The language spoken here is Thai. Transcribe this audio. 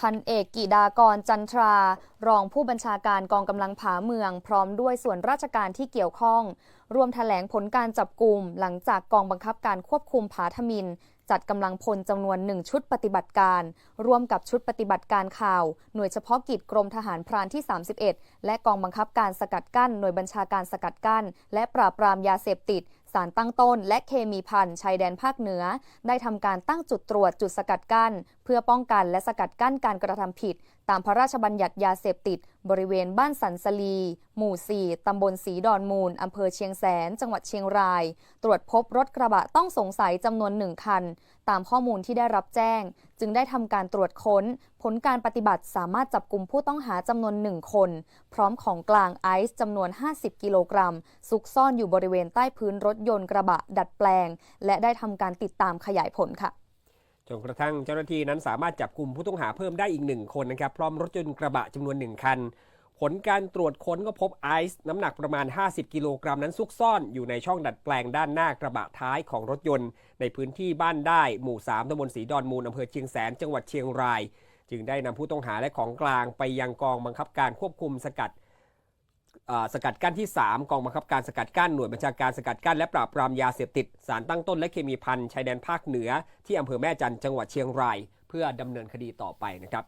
พันเอกกิดากรจันทรา รองผู้บัญชาการกองกำลังผาเมือง พร้อมด้วยส่วนราชการที่เกี่ยวข้อง รวมแถลงผลการจับกลุ่ม หลังจากกองบังคับการควบคุมผาทมิน จัดกำลังพลจำนวนหนึ่งชุดปฏิบัติการ ร่วมกับชุดปฏิบัติการข่าว หน่วยเฉพาะกิจกรมทหารพรานที่ 31 และกองบังคับการสกัดกั้น หน่วยบัญชาการสกัดกั้น และปราบปรามยาเสพติด สารตั้งต้น และเคมีพันชายแดนภาคเหนือ ได้ทำการตั้งจุดตรวจจุดสกัดกั้น เพื่อป้องกันและสกัดกั้นการกระทำผิด ตามพระราชบัญญัติยาเสพติดบริเวณบ้านสันสลี หมู่ 4 ตำบลสีดอนมูล อำเภอเชียงแสน จังหวัดเชียงราย ตรวจพบรถกระบะต้องสงสัยจำนวนหนึ่งคัน ตามข้อมูลที่ได้รับแจ้ง จึงได้ทำการตรวจค้น ผลการปฏิบัติสามารถจับกลุ่มผู้ต้องหาจำนวนหนึ่งคน พร้อมของกลางไอซ์จำนวน 50 กิโลกรัม ซุกซ่อนอยู่บริเวณใต้พื้นรถยนต์กระบะดัดแปลง และได้ทำการติดตามขยายผลค่ะ จนกระทั่งเจ้าหน้าที่นั้นสามารถจับกลุ่มผู้ต้องหาเพิ่มได้อีกหนึ่งคนนะครับ พร้อมรถยนต์กระบะจำนวนหนึ่งคัน ผลการตรวจค้นก็พบไอซ์น้ำหนักประมาณ 50 กิโลกรัมนั้นซุกซ่อนอยู่ในช่องดัดแปลงด้านหน้ากระบะท้ายของรถยนต์ ในพื้นที่บ้านได้หมู่ 3ตำบลสีดอนมูลอำเภอเชียงแสน จังหวัดเชียงราย จึงได้นำผู้ต้องหาและของกลางไปยังกองบังคับการควบคุมสกัด สกัดกั้นที่ 3 กองบังคับการสกัดกั้นหน่วยบัญชาการสกัดกั้นและปราบปรามยาเสพติด สารตั้งต้นและเคมีพันชายแดนภาคเหนือ ที่อำเภอแม่จันทร์จังหวัดเชียงราย เพื่อดำเนินคดีต่อไปนะครับ